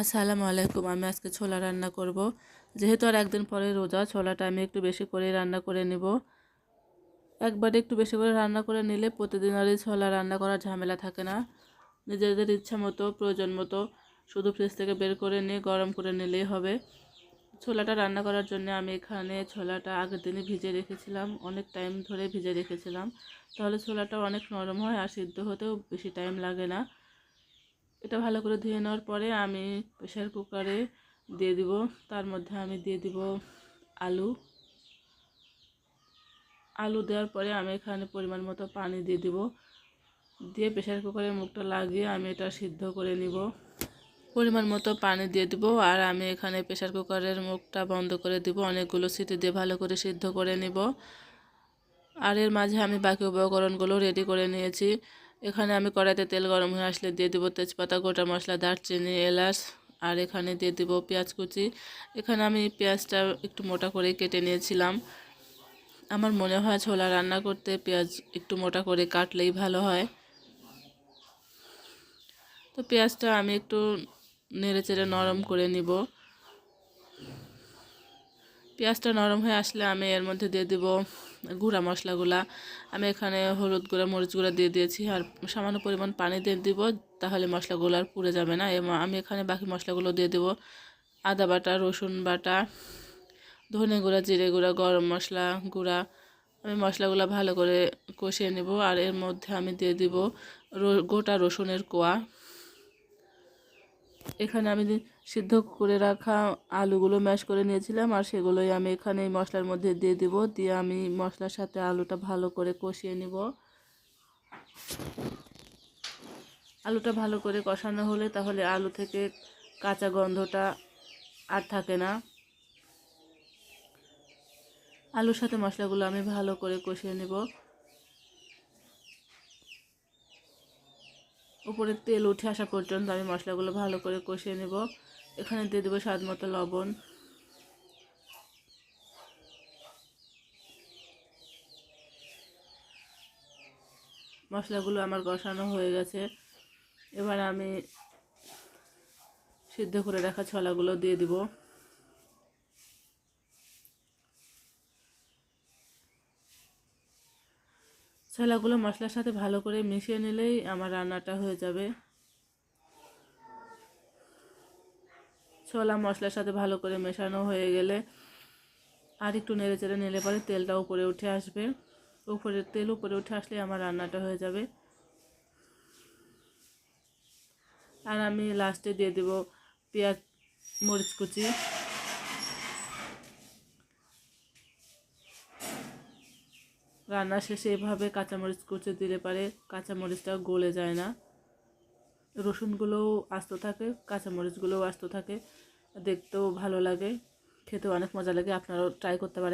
আসসালামু আলাইকুম, আমি আজকে ছোলা রান্না করব। যেহেতু আর একদিন পরে রোজা, ছোলাটা আমি একটু বেশি করে রান্না করে নিব। একবারে একটু বেশি করে রান্না করে নিলে প্রতিদিন আর ছোলা রান্না করার ঝামেলা থাকে না। নিজেদের ইচ্ছা মতো, প্রয়োজন মতো শুধু ফ্রিজ থেকে বের করে নিয়ে গরম করে নিলেই হবে। ছোলাটা রান্না করার জন্য আমি এখানে ছোলাটা আগের দিনে ভিজে রেখেছিলাম, অনেক টাইম ধরে ভিজে রেখেছিলাম। তাহলে ছোলাটা অনেক নরম হয় আর সিদ্ধ হতেও বেশি টাইম লাগে না। এটা ভালো করে ধুয়ে নেওয়ার পরে আমি প্রেশার কুকারে দিয়ে দিব। তার মধ্যে আমি দিয়ে দিব আলু। আলু দেওয়ার পরে আমি এখানে পরিমাণ মতো পানি দিয়ে দিব। দিয়ে প্রেশার কুকারের মুখটা লাগিয়ে আমি এটা সিদ্ধ করে নিব। পরিমাণ মতো পানি দিয়ে দিব আর আমি এখানে প্রেশার কুকারের মুখটা বন্ধ করে দিব। অনেকগুলো সিটি দিয়ে ভালো করে সিদ্ধ করে নিব। আর এর মাঝে আমি বাকি উপকরণগুলো রেডি করে নিয়েছি। এখানে আমি কড়াইতে তেল গরম হয়ে আসলে দিয়ে দেবো তেজপাতা, গোটা মশলা, দারচিনি, এলাচ, আর এখানে দিয়ে দেবো পেঁয়াজ কুচি। এখানে আমি পেঁয়াজটা একটু মোটা করে কেটে নিয়েছিলাম। আমার মনে হয় ছোলা রান্না করতে পেঁয়াজ একটু মোটা করে কাটলেই ভালো হয়। তো পেঁয়াজটা আমি একটু নেড়ে চেড়ে নরম করে নিব। পেঁয়াজটা নরম হয়ে আসলে আমি এর মধ্যে দিয়ে দিব গুঁড়া মশলাগুলা। আমি এখানে হলুদ গুঁড়া, মরিচ গুঁড়া দিয়ে দিয়েছি আর সামান্য পরিমাণ পানি দিয়ে দিব, তাহলে মশলাগুলো আর পুড়ে যাবে না। আমি এখানে বাকি মশলাগুলো দিয়ে দেবো। আদা বাটা, রসুন বাটা, ধনে গুঁড়া, জিরে গুঁড়া, গরম মশলা গুঁড়া। আমি মশলাগুলো ভালো করে কষিয়ে নেব আর এর মধ্যে আমি দিয়ে দিব গোটা রসুনের কোয়া। এখানে আমি সিদ্ধ করে রাখা আলুগুলো ম্যাশ করে নিয়েছিলাম, আর সেগুলোই আমি এখানে এই মশলার মধ্যে দিয়ে দিব। দিয়ে আমি মশলার সাথে আলুটা ভালো করে কষিয়ে নিব। আলুটা ভালো করে কষানো হলে তাহলে আলু থেকে কাঁচা গন্ধটা আর থাকে না। আলুর সাথে মশলাগুলো আমি ভালো করে কষিয়ে নেব। উপরে তেল উঠে আসা পর্যন্ত আমি মশলাগুলো ভালো করে কষিয়ে নেব। এখানে দিয়ে দেবো স্বাদ মতো লবণ। মশলাগুলো আমার কষানো হয়ে গেছে। এবার আমি সিদ্ধ করে রাখা ছলাগুলো দিয়ে দিব। ছোলাগুলো মশলার সাথে ভালো করে মিশিয়ে নিলেই আমার রান্নাটা হয়ে যাবে। ছোলা মশলার সাথে ভালো করে মেশানো হয়ে গেলে আর একটু নেড়ে চেড়ে নিলে পরে তেলটা উপরে উঠে আসবে। উপরে, তেল উপরে উঠে আসলে আমার রান্নাটা হয়ে যাবে। আর আমি লাস্টে দিয়ে দেব পেঁয়াজ, মরিচ কুচি। রান্না শেষে এভাবে কাঁচামরিচ কুচে দিলে পারে কাঁচামরিচটা গলে যায় না। রসুনগুলোও আস্ত থাকে, কাঁচামরিচগুলোও আস্ত থাকে। দেখতেও ভালো লাগে, খেতেও অনেক মজা লাগে। আপনারাও ট্রাই করতে পারেন।